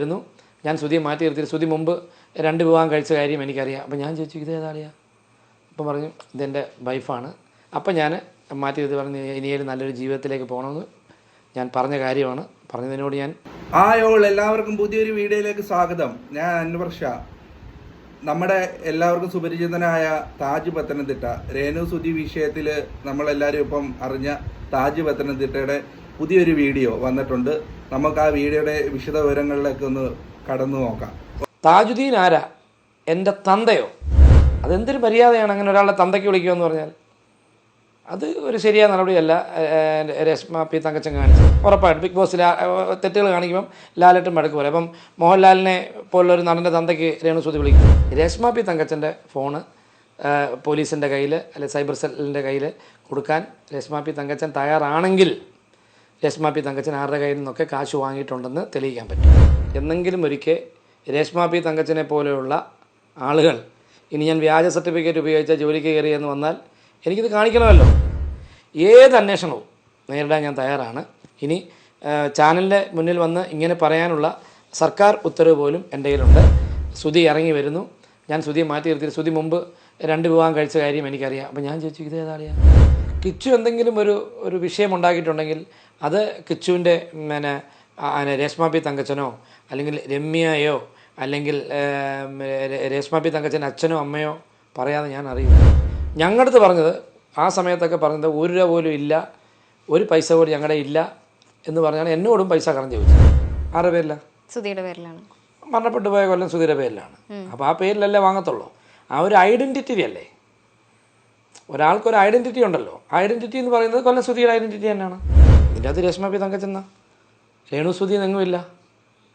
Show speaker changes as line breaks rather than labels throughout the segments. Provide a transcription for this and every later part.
ഇരുന്നു ഞാൻ ശ്രുതി മാറ്റി നിർത്തി. ശ്രുതി മുമ്പ് രണ്ട് വിവാഹം കഴിച്ച കാര്യം എനിക്കറിയാം. അപ്പം ഞാൻ ചോദിച്ചു ഇത് ഏതാളിയാ? അപ്പം പറഞ്ഞു ഇതെന്റെ വൈഫാണ് അപ്പം ഞാൻ മാറ്റി നിർത്തി പറഞ്ഞു ഇനിയൊരു നല്ലൊരു ജീവിതത്തിലേക്ക് പോകണമെന്ന് ഞാൻ പറഞ്ഞ കാര്യമാണ്. പറഞ്ഞതിനോട് ഞാൻ
ആയോൾ എല്ലാവർക്കും പുതിയൊരു വീഡിയോയിലേക്ക് സ്വാഗതം. ഞാൻ അന്വർഷ നമ്മുടെ എല്ലാവർക്കും സുപരിചിതനായ താജ് പത്തനംതിട്ട. രേണു സുധി വിഷയത്തിൽ നമ്മളെല്ലാവരും ഇപ്പം അറിഞ്ഞ താജ് പത്തനംതിട്ടയുടെ പുതിയൊരു വീഡിയോ വന്നിട്ടുണ്ട്. നമുക്ക് ആ വീഡിയോയുടെ വിശദ വിവരങ്ങളിലേക്ക് ഒന്ന് കടന്നു നോക്കാം.
താജുദ്ദീൻ ആരാ? എന്റെ തന്തയോ? അതെന്തൊരു മര്യാദയാണ് അങ്ങനെ ഒരാളെ തന്തയ്ക്ക് വിളിക്കുക എന്ന് പറഞ്ഞാൽ? അത് ഒരു ശരിയായ നടപടിയല്ല. രേഷ്മ പി തങ്കച്ചൻ കാണിച്ചത്. ഉറപ്പായിട്ടും ബിഗ് ബോസ് തെറ്റുകൾ കാണിക്കുമ്പം ലാലേട്ടും മടക്ക് പോലെ അപ്പം മോഹൻലാലിനെ പോലുള്ള ഒരു നടന്റെ തന്തയ്ക്ക് രേണു സുതി വിളിക്കും. രശ്മ പി തങ്കച്ചന്റെ ഫോണ് പോലീസിന്റെ കയ്യിൽ അല്ലെ സൈബർ സെല്ലിന്റെ കയ്യിൽ കൊടുക്കാൻ രശ്മ പി തങ്കച്ചൻ തയ്യാറാണെങ്കിൽ രശ്മ പി തങ്കച്ചൻ ആരുടെ കയ്യിൽ നിന്നൊക്കെ കാശ് വാങ്ങിയിട്ടുണ്ടെന്ന് തെളിയിക്കാൻ പറ്റും. എന്നെങ്കിലും ഒരിക്കൽ രേഷ്മാ പി തങ്കച്ചനെ പോലെയുള്ള ആളുകൾ ഇനി ഞാൻ വ്യാജ സർട്ടിഫിക്കറ്റ് ഉപയോഗിച്ച ജോലിക്ക് കയറിയെന്ന് വന്നാൽ എനിക്കിത് കാണിക്കണമല്ലോ. ഏത് അന്വേഷണവും നേരിടാൻ ഞാൻ തയ്യാറാണ്. ഇനി ചാനലിന്റെ മുന്നിൽ വന്ന് ഇങ്ങനെ പറയാനുള്ള സർക്കാർ ഉത്തരവ് പോലും എന്റെ കയ്യിലുണ്ട്. ശ്രുതി ഇറങ്ങി വരുന്നു. ഞാൻ ശ്രുതി മാറ്റി നിർത്തി ശ്രുതി മുമ്പ് രണ്ട് വിവാഹം കഴിച്ച കാര്യം എനിക്കറിയാം. അപ്പോൾ ഞാൻ ചോദിച്ചു ഇത് ഏതാ അറിയാം കിച്ചു എന്തെങ്കിലും ഒരു ഒരു വിഷയം ഉണ്ടാക്കിയിട്ടുണ്ടെങ്കിൽ അത് കിച്ചുവിന്റെ പിന്നെ രേഷ്മ പി തങ്കച്ചനോ അല്ലെങ്കിൽ രമ്യയോ അല്ലെങ്കിൽ രേഷ്മ പി തങ്കച്ചൻ അച്ഛനോ അമ്മയോ പറയാതെ ഞാൻ അറിയില്ല. ഞങ്ങളുടെ അടുത്ത് പറഞ്ഞത് ആ സമയത്തൊക്കെ പറഞ്ഞത് ഒരു രൂപ പോലും ഇല്ല ഒരു പൈസ പോലും ഞങ്ങളുടെ ഇല്ല എന്ന് പറഞ്ഞാണ് എന്നോടും പൈസ കറഞ്ഞു ചോദിച്ചത്. ആരുടെ പേരില്ല
സുധിയുടെ പേരിലാണ്.
മരണപ്പെട്ടു പോയ കൊല്ലം സുധിയുടെ പേരിലാണ്. അപ്പോൾ ആ പേരിലല്ലേ വാങ്ങത്തുള്ളൂ. ആ ഒരു ഐഡന്റിറ്റി അല്ലേ? ഒരാൾക്കൊരു ഐഡന്റിറ്റി ഉണ്ടല്ലോ. ഐഡന്റിറ്റി എന്ന് പറയുന്നത് കൊല്ലം സുധിയുടെ ഐഡന്റിറ്റി തന്നെയാണ്. ഇതിന്റെ അത് രേഷ്മ പി തങ്കച്ചെന്ന രേണുസുതി എന്നെങ്ങുമില്ല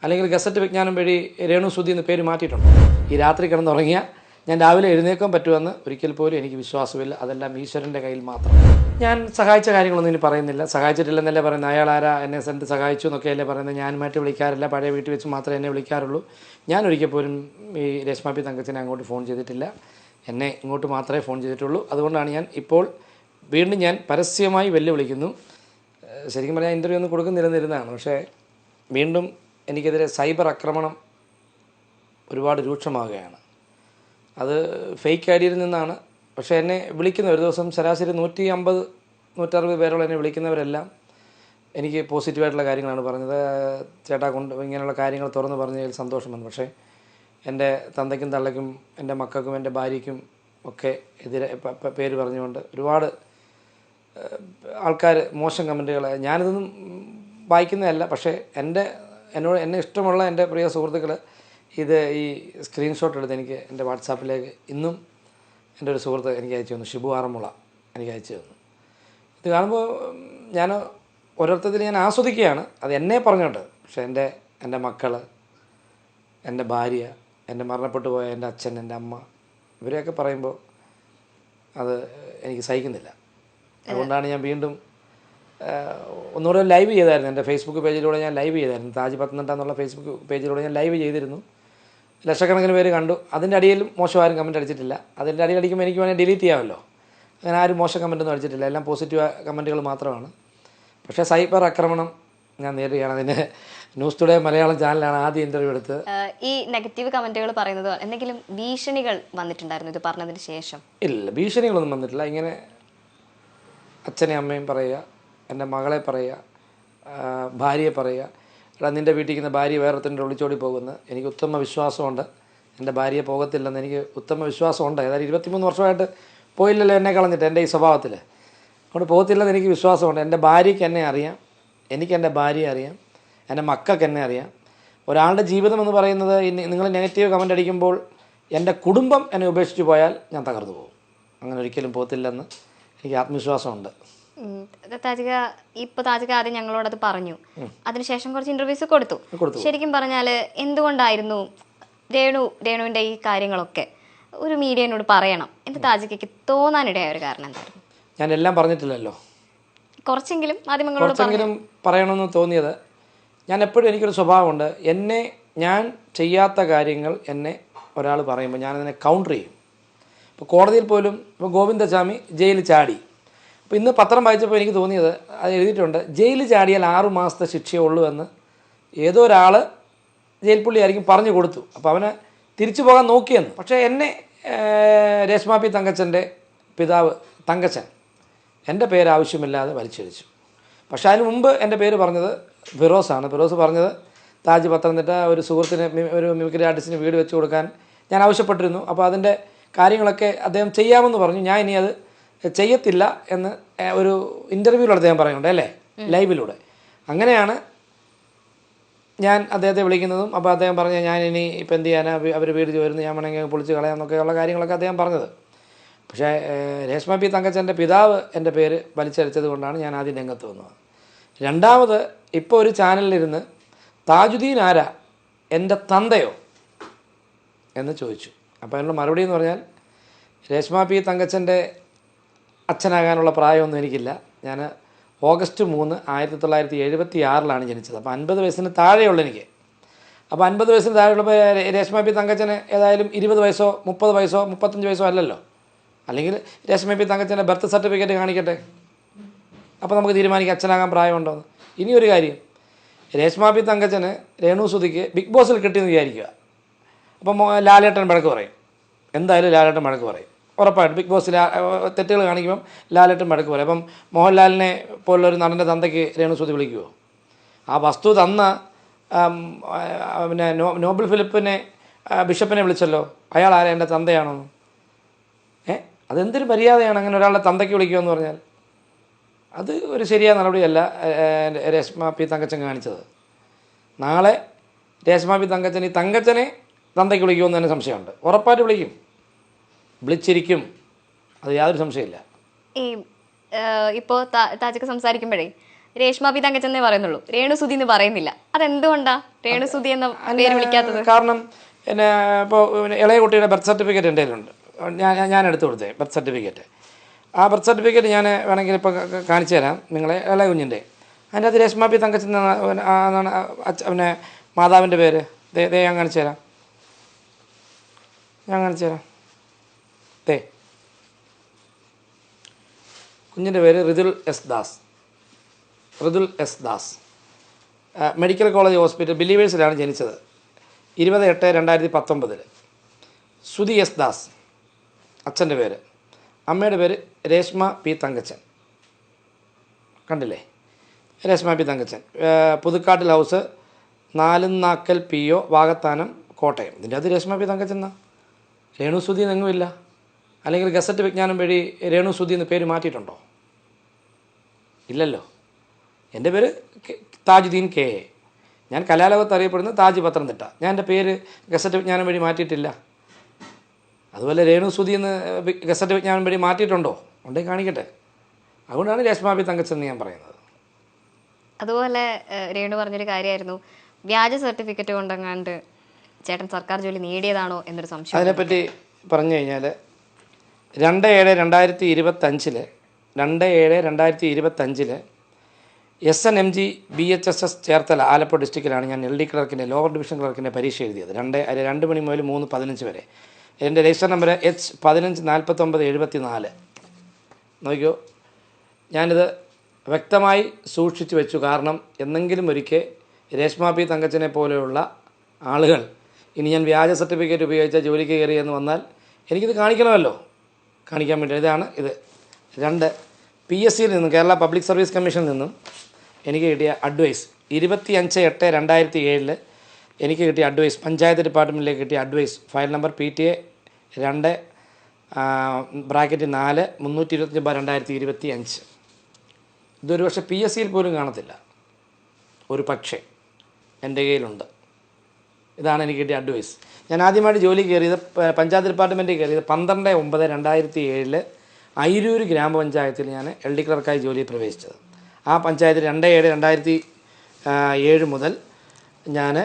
അല്ലെങ്കിൽ ഗസറ്റ് വിജ്ഞാനം വഴി രേണുസുതി എന്ന് പേര് മാറ്റിയിട്ടുണ്ട്. ഈ രാത്രി കിടന്നുറങ്ങിയാൽ ഞാൻ രാവിലെ എഴുന്നേക്കാൻ പറ്റുമെന്ന് ഒരിക്കൽ പോലും എനിക്ക് വിശ്വാസമില്ല. അതെല്ലാം ഈശ്വരന്റെ കയ്യിൽ മാത്രം. ഞാൻ സഹായിച്ച കാര്യങ്ങളൊന്നും ഇനി പറയുന്നില്ല. സഹായിച്ചിട്ടില്ലെന്നല്ലേ പറയുന്നത്? അയാൾ ആരാ എന്നെ എന്ത് സഹായിച്ചു എന്നൊക്കെ അല്ലേ പറയുന്നത്? ഞാൻ ഞാനുമായിട്ട് വിളിക്കാറില്ല. പഴയ വീട്ടിൽ വെച്ച് മാത്രമേ എന്നെ വിളിക്കാറുള്ളൂ. ഞാൻ ഒരിക്കൽ പോലും ഈ രേഷ്മ പി തങ്കച്ചനെ അങ്ങോട്ട് ഫോൺ ചെയ്തിട്ടില്ല. എന്നെ ഇങ്ങോട്ട് മാത്രമേ ഫോൺ ചെയ്തിട്ടുള്ളൂ. അതുകൊണ്ടാണ് ഞാൻ ഇപ്പോൾ വീണ്ടും ഞാൻ പരസ്യമായി വെല്ലുവിളിക്കുന്നു. ശരിക്കും പറഞ്ഞാൽ ഇന്റർവ്യൂ ഒന്നും കൊടുക്കുന്നില്ലെന്നിരുന്നതാണ്. പക്ഷേ വീണ്ടും എനിക്കെതിരെ സൈബർ ആക്രമണം ഒരുപാട് രൂക്ഷമാവുകയാണ് അത് ഫേക്ക് ഐ ഡിയിൽ നിന്നാണ്. പക്ഷേ എന്നെ വിളിക്കുന്ന ഒരു ദിവസം ശരാശരി നൂറ്റി അമ്പത് നൂറ്ററുപത് പേരോളം എന്നെ വിളിക്കുന്നവരെല്ലാം എനിക്ക് പോസിറ്റീവായിട്ടുള്ള കാര്യങ്ങളാണ് പറഞ്ഞത്. ചേട്ടാ കൊണ്ട് ഇങ്ങനെയുള്ള കാര്യങ്ങൾ തുറന്ന് പറഞ്ഞതിൽ സന്തോഷമെന്ന് പക്ഷേ എന്റെ തന്തയ്ക്കും തള്ളയ്ക്കും എന്റെ മക്കൾക്കും എന്റെ ഭാര്യയ്ക്കും ഒക്കെ എതിരെ പേര് പറഞ്ഞുകൊണ്ട് ഒരുപാട് ആൾക്കാർ മോശം കമന്റുകൾ ഞാനിതൊന്നും വായിക്കുന്നതല്ല പക്ഷേ എന്റെ എന്നോട് എന്നെ ഇഷ്ടമുള്ള എന്റെ പ്രിയ സുഹൃത്തുക്കൾ ഇത് ഈ സ്ക്രീൻഷോട്ട് എടുത്ത് എനിക്ക് എന്റെ വാട്സാപ്പിലേക്ക് ഇന്നും എന്റെ ഒരു സുഹൃത്ത് എനിക്ക് അയച്ചു തന്നു. ഷിബു ആറന്മുള എനിക്ക് അയച്ചു തന്നു. ഇത് കാണുമ്പോൾ ഞാൻ ഒരർത്ഥത്തിൽ ഞാൻ ആസ്വദിക്കുകയാണ്. അത് എന്നെ പറഞ്ഞോട്ട് പക്ഷേ എന്റെ എന്റെ മക്കൾ എന്റെ ഭാര്യ എന്റെ മരണപ്പെട്ടു പോയ എന്റെ അച്ഛൻ എന്റെ അമ്മ ഇവരെയൊക്കെ പറയുമ്പോൾ അത് എനിക്ക് സഹിക്കുന്നില്ല. അതുകൊണ്ടാണ് ഞാൻ വീണ്ടും ഒന്നുകൂടെ ലൈവ് ചെയ്തായിരുന്നു. എന്റെ ഫേസ്ബുക്ക് പേജിലൂടെ ഞാൻ ലൈവ് ചെയ്തായിരുന്നു. താജ് പത്തനംതിട്ട എന്നുള്ള ഫേസ്ബുക്ക് പേജിലൂടെ ഞാൻ ലൈവ് ചെയ്തിരുന്നു. ലക്ഷക്കണക്കിന് പേര് കണ്ടു. അതിന്റെ അടിയിലും മോശം ആരും കമന്റ് അടിച്ചിട്ടില്ല. അതിന്റെ അടിയിൽ അടിക്കുമ്പോൾ എനിക്ക് വേണമെങ്കിൽ ഡിലീറ്റ് ചെയ്യാമല്ലോ. അങ്ങനെ ആരും മോശം കമന്റൊന്നും അടിച്ചിട്ടില്ല. എല്ലാം പോസിറ്റീവ് കമന്റുകൾ മാത്രമാണ്. പക്ഷേ സൈബർ ആക്രമണം ഞാൻ നേരിടുകയാണ്. അതിന് ന്യൂസ് ടുഡേ മലയാളം ചാനലാണ് ആദ്യം ഇന്റർവ്യൂ എടുത്തത്.
ഈ നെഗറ്റീവ് കമന്റുകൾ പറയുന്നത് എന്തെങ്കിലും ഭീഷണികൾ വന്നിട്ടുണ്ടായിരുന്നു ഇത് പറഞ്ഞതിന് ശേഷം?
ഇല്ല ഭീഷണികളൊന്നും വന്നിട്ടില്ല. ഇങ്ങനെ അച്ഛനെയും അമ്മയും പറയുക എന്റെ മകളെ പറയുക ഭാര്യയെ പറയുക. എടാ നിന്റെ വീട്ടിൽ ഇരിക്കുന്ന ഭാര്യ വേറെത്തിന്റെ ഒളിച്ചോടി പോകുന്നു. എനിക്ക് ഉത്തമ വിശ്വാസമുണ്ട്. എന്റെ ഭാര്യ പോകത്തില്ലെന്ന് എനിക്ക് ഉത്തമ വിശ്വാസമുണ്ട്. ഏതായാലും ഇരുപത്തിമൂന്ന് വർഷമായിട്ട് പോയില്ലല്ലോ എന്നെ കളഞ്ഞിട്ട് എന്റെ ഈ സ്വഭാവത്തിൽ. അതുകൊണ്ട് പോകത്തില്ലെന്ന് എനിക്ക് വിശ്വാസമുണ്ട്. എന്റെ ഭാര്യയ്ക്ക് എന്നെ അറിയാം. എനിക്ക് എന്റെ ഭാര്യയെ അറിയാം. എന്റെ മക്കൾക്ക് എന്നെ അറിയാം. ഒരാളുടെ ജീവിതം എന്ന് പറയുന്നത് നിങ്ങൾ നെഗറ്റീവ് കമന്റ് അടിക്കുമ്പോൾ എന്റെ കുടുംബം എന്നെ ഉപേക്ഷിച്ച് പോയാൽ ഞാൻ തകർന്നു പോകും. അങ്ങനെ ഒരിക്കലും പോകത്തില്ലെന്ന് എനിക്ക് ആത്മവിശ്വാസമുണ്ട്.
താജിക ഇപ്പൊ താജിക ആദ്യം ഞങ്ങളോട് അത് പറഞ്ഞു. അതിനുശേഷം കുറച്ച് ഇന്റർവ്യൂസ് കൊടുത്തു.
കൊടുത്തു.
ശരിക്കും പറഞ്ഞാൽ എന്തുകൊണ്ടായിരുന്നു രേണു രേണുവിന്റെ ഈ കാര്യങ്ങളൊക്കെ? ഒരു മീഡിയനോട് പറയണം. എന്ന് താജികയ്ക്ക് തോന്നാനിടയായ ഒരു കാരണം എന്തായിരുന്നു?
ഞാൻ എല്ലാം പറഞ്ഞിട്ടില്ലല്ലോ.
കുറച്ചെങ്കിലും മാധ്യമങ്ങളോട്
കുറച്ചെങ്കിലും പറയണമെന്ന് തോന്നിയത് ഞാൻ എപ്പോഴും എനിക്കൊരു സ്വഭാവമുണ്ട്. എന്നെ ഞാൻ ചെയ്യാത്ത കാര്യങ്ങൾ എന്നെ ഒരാൾ പറയുമ്പോൾ ഞാനതിനെ കൗണ്ടർ ചെയ്യും. ഇപ്പോൾ കോടതിയിൽ പോലും ഇപ്പോൾ ഗോവിന്ദസ്വാമി ജയിലിൽ ചാടി. അപ്പോൾ ഇന്ന് പത്രം വായിച്ചപ്പോൾ എനിക്ക് തോന്നിയത് അത് എഴുതിയിട്ടുണ്ട് ജയിലിൽ ചാടിയാൽ ആറു മാസത്തെ ശിക്ഷയേ ഉള്ളൂ എന്ന് ഏതോ ഒരാൾ ജയിൽ പുള്ളി ആയിരിക്കും പറഞ്ഞു കൊടുത്തു. അപ്പോൾ അവനെ തിരിച്ചു പോകാൻ നോക്കിയെന്ന്. പക്ഷേ എന്നെ രേഷ്മാപി തങ്കച്ചന്റെ പിതാവ് തങ്കച്ചൻ എന്റെ പേര് ആവശ്യമില്ലാതെ വലിച്ചഴിച്ചു പക്ഷേ അതിന് മുമ്പ് എന്റെ പേര് പറഞ്ഞത് ഫിറോസാണ് ഫിറോസ് പറഞ്ഞത് താജ് പത്തനംതിട്ട ഒരു സുഹൃത്തിന് ഒരു മിമിക്രി ആർട്ടിസ്റ്റിന് വീട് വെച്ച് കൊടുക്കാൻ ഞാൻ ആവശ്യപ്പെട്ടിരുന്നു. അപ്പോൾ അതിന്റെ കാര്യങ്ങളൊക്കെ അദ്ദേഹം ചെയ്യാമെന്ന് പറഞ്ഞു. ഞാൻ ഇനി അത് ചെയ്യത്തില്ല എന്ന് ഒരു ഇന്റർവ്യൂവിലൂടെ അദ്ദേഹം പറയുന്നുണ്ട് അല്ലേ? ലൈവിലൂടെ. അങ്ങനെയാണ് ഞാൻ അദ്ദേഹത്തെ വിളിക്കുന്നതും. അപ്പോൾ അദ്ദേഹം പറഞ്ഞു ഞാൻ ഇനി ഇപ്പം എന്ത് ചെയ്യാനാ? അവർ വീട് വരുന്നു ഞാൻ വേണമെങ്കിൽ പൊളിച്ച് കളയാമെന്നൊക്കെയുള്ള കാര്യങ്ങളൊക്കെ അദ്ദേഹം പറഞ്ഞത്. പക്ഷേ രേഷ്മ പി തങ്കച്ചന്റെ പിതാവ് എന്റെ പേര് വലിച്ചരച്ചത് കൊണ്ടാണ് ഞാൻ ആദ്യം രംഗത്ത് വന്നത്. രണ്ടാമത് ഇപ്പോൾ ഒരു ചാനലിലിരുന്ന് താജുദ്ദീൻ ആരാ? എന്റെ തന്തയോ? എന്ന് ചോദിച്ചു. അപ്പോൾ അതിനുള്ള മറുപടി എന്ന് പറഞ്ഞാൽ രേഷ്മ പി തങ്കച്ചന്റെ അച്ഛനാകാനുള്ള പ്രായമൊന്നും എനിക്കില്ല. ഞാൻ ഓഗസ്റ്റ് മൂന്ന് ആയിരത്തി തൊള്ളായിരത്തി എഴുപത്തി ആറിലാണ് ജനിച്ചത്. അപ്പോൾ അൻപത് വയസ്സിന് താഴെയുള്ള എനിക്ക്. അപ്പോൾ അൻപത് വയസ്സിന് താഴെയുള്ള രേഷ്മ പി തങ്കച്ചന് ഏതായാലും ഇരുപത് വയസ്സോ മുപ്പത് വയസ്സോ മുപ്പത്തഞ്ച് വയസ്സോ അല്ലല്ലോ. അല്ലെങ്കിൽ രേഷ്മ പി തങ്കച്ചന്റെ ബർത്ത് സർട്ടിഫിക്കറ്റ് കാണിക്കട്ടെ. അപ്പോൾ നമുക്ക് തീരുമാനിക്കാം അച്ഛനാകാൻ പ്രായമുണ്ടോ എന്ന്. ഇനിയൊരു കാര്യം. രേഷ്മ പി തങ്കച്ചന് രേണു സുധിക്ക് ബിഗ് ബോസിൽ കിട്ടിയെന്ന് വിചാരിക്കുക. അപ്പം ലാലേട്ടൻ വഴക്ക് പറയും. എന്തായാലും ലാലേട്ടൻ വഴക്ക് പറയും. ഉറപ്പായിട്ടും. ബിഗ് ബോസ് തെറ്റുകൾ കാണിക്കുമ്പം ലാലേട്ടൻ വഴക്ക് പറയും. അപ്പം മോഹൻലാലിനെ പോലുള്ളൊരു നടന്റെ തന്തയ്ക്ക് രേണുസൂതി വിളിക്കുമോ ആ വസ്തു തന്ന പിന്നെ നോബൽ ഫിലിപ്പിനെ ബിഷപ്പിനെ വിളിച്ചല്ലോ. അയാൾ ആരാ? എന്റെ തന്തയാണോ? ഏ അതെന്തൊരു മര്യാദയാണ് അങ്ങനെ ഒരാളുടെ തന്തയ്ക്ക് വിളിക്കുക എന്ന് പറഞ്ഞാൽ? അത് ഒരു ശരിയായ നടപടിയല്ല രേഷ്മ പി തങ്കച്ചൻ കാണിച്ചത്. നാളെ രേഷ്മ പി തങ്കച്ചൻ ഈ തങ്കച്ചനെ തന്തയ്ക്ക് വിളിക്കുമെന്ന് തന്നെ സംശയമുണ്ട്. ഉറപ്പായിട്ട് വിളിക്കും. വിളിച്ചിരിക്കും. അത് യാതൊരു സംശയമില്ല
ഈ ഇപ്പോൾ താജൊക്കെ സംസാരിക്കുമ്പോഴേ രേഷ്മ പി തങ്കച്ചെന്നേ പറയുന്നുള്ളൂ. രേണുസുതി എന്ന് പറയുന്നില്ല. അതെന്തുകൊണ്ടാ രേണുസുതി എന്ന പേര് വിളിക്കാത്തത്?
കാരണം പിന്നെ ഇപ്പോൾ ഇളയ കുട്ടിയുടെ ബർത്ത് സർട്ടിഫിക്കറ്റ് എന്റെ കയ്യിലുണ്ട്. ഞാൻ ഞാൻ- എടുത്തു കൊടുത്തേ ബർത്ത് സർട്ടിഫിക്കറ്റ്. ആ ബർത്ത് സർട്ടിഫിക്കറ്റ് ഞാൻ വേണമെങ്കിൽ ഇപ്പോൾ കാണിച്ചു തരാം നിങ്ങളെ ഇളയ കുഞ്ഞിന്റെ. അതിന്റെ അത് രേഷ്മ പി തങ്കച്ചൻ എന്നാണ് എന്നാണ് അച്ഛ പിന്നെ മാതാവിന്റെ പേര്. ദേ ദേ ഞാൻ കാണിച്ചു തരാം. ഞാൻ കാണിച്ചു തരാം. ദേ കുഞ്ഞിന്റെ പേര് Rithul S Das. Rithul S Das. Medical college hospital ബിലീവേഴ്സിലാണ് ജനിച്ചത്. ഇരുപത് എട്ട് രണ്ടായിരത്തി പത്തൊമ്പതിൽ സുധി എസ് ദാസ് അച്ഛന്റെ പേര്. അമ്മയുടെ പേര് രേഷ്മ പി തങ്കച്ചൻ. കണ്ടില്ലേ? Reshma P Thankachan. പുതുക്കാട്ടിൽ house Nalunakkal P O Vakathanam Kottayam. ഇതിന്റെ അത് രേഷ്മ പി തങ്കച്ചെന്നാ രേണു സുധി എന്നെങ്ങുമില്ല അല്ലെങ്കിൽ ഗസറ്റ് വിജ്ഞാനം വഴി രേണു സുധി എന്ന് പേര് മാറ്റിയിട്ടുണ്ടോ? ഇല്ലല്ലോ. എന്റെ പേര് താജുദ്ദീൻ കെ. എ ഞാൻ കലാലോകത്ത് അറിയപ്പെടുന്ന താജ് പത്തനംതിട്ട. ഞാൻ എന്റെ പേര് ഗസറ്റ് വിജ്ഞാനം വഴി മാറ്റിയിട്ടില്ല. അതുപോലെ രേണു സുധി എന്ന് ഗസറ്റ് വിജ്ഞാനം വഴി മാറ്റിയിട്ടുണ്ടോ? ഉണ്ടെങ്കിൽ കാണിക്കട്ടെ. അതുകൊണ്ടാണ് രേഷ്മാബി തങ്കച്ചെന്ന് ഞാൻ പറയുന്നത്.
അതുപോലെ രേണു പറഞ്ഞൊരു കാര്യമായിരുന്നു. വ്യാജ സർട്ടിഫിക്കറ്റ് കൊണ്ടെങ്ങാണ്ട് ചേട്ടൻ സർക്കാർ ജോലി നേടിയതാണോ എന്നൊരു സംശയം
അതിനെപ്പറ്റി പറഞ്ഞു കഴിഞ്ഞാൽ രണ്ട് ഏഴ് രണ്ടായിരത്തി ഇരുപത്തഞ്ചിൽ രണ്ട് ഏഴ് രണ്ടായിരത്തി ഇരുപത്തഞ്ചിൽ S N M G B H S S Cherthala Alappuzha ഡിസ്ട്രിക്റ്റിലാണ് ഞാൻ എൽ ഡി ക്ലർക്കിന്റെ ലോവർ ഡിവിഷൻ ക്ലർക്കിന്റെ പരീക്ഷ എഴുതിയത്. രണ്ട് രണ്ട് മണി മുതൽ മൂന്ന് പതിനഞ്ച് വരെ. എന്റെ രജിസ്റ്റർ നമ്പർ എച്ച് പതിനഞ്ച് നാൽപ്പത്തൊമ്പത് എഴുപത്തി നാല് നോക്കിയോ ഞാനിത് വ്യക്തമായി സൂക്ഷിച്ചു വെച്ചു. കാരണം എന്നെങ്കിലും ഒരിക്കൽ രേഷ്മ പി തങ്കച്ചനെ പോലെയുള്ള ആളുകൾ ഇനി ഞാൻ വ്യാജ സർട്ടിഫിക്കറ്റ് ഉപയോഗിച്ച ജോലിക്ക് കയറിയെന്ന് വന്നാൽ എനിക്കിത് കാണിക്കണമല്ലോ. കാണിക്കാൻ വേണ്ടി ഇതാണ് ഇത്. രണ്ട് പി എസ് സിയിൽ നിന്നും കേരള പബ്ലിക് സർവീസ് കമ്മീഷനിൽ നിന്നും എനിക്ക് കിട്ടിയ അഡ്വൈസ് ഇരുപത്തി അഞ്ച് എട്ട് രണ്ടായിരത്തി ഏഴിൽ എനിക്ക് കിട്ടിയ അഡ്വൈസ് പഞ്ചായത്ത് ഡിപ്പാർട്ട്മെന്റിലേക്ക് കിട്ടിയ advice file number P T A രണ്ട് ബ്രാക്കറ്റ് നാല് മുന്നൂറ്റി ഇരുപത്തി ഒമ്പത് രണ്ടായിരത്തി ഇരുപത്തി അഞ്ച് ഇതൊരു പക്ഷേ പി എസ് സിയിൽ പോലും കാണത്തില്ല. ഒരു പക്ഷേ എന്റെ കയ്യിലുണ്ട്. ഇതാണ് എനിക്ക് കിട്ടിയ അഡ്വൈസ് ഞാൻ ആദ്യമായിട്ട് ജോലി കയറിയത് പഞ്ചായത്ത് ഡിപ്പാർട്ട്മെന്റിൽ കയറിയത് പന്ത്രണ്ട് ഒമ്പത് രണ്ടായിരത്തി ഏഴിൽ അയിരൂർ ഗ്രാമപഞ്ചായത്തിൽ ഞാൻ എൽ ഡി ക്ലർക്കായി ജോലിയിൽ പ്രവേശിച്ചത്. ആ പഞ്ചായത്തിൽ രണ്ട് ഏഴ് രണ്ടായിരത്തി ഏഴ് മുതൽ ഞാൻ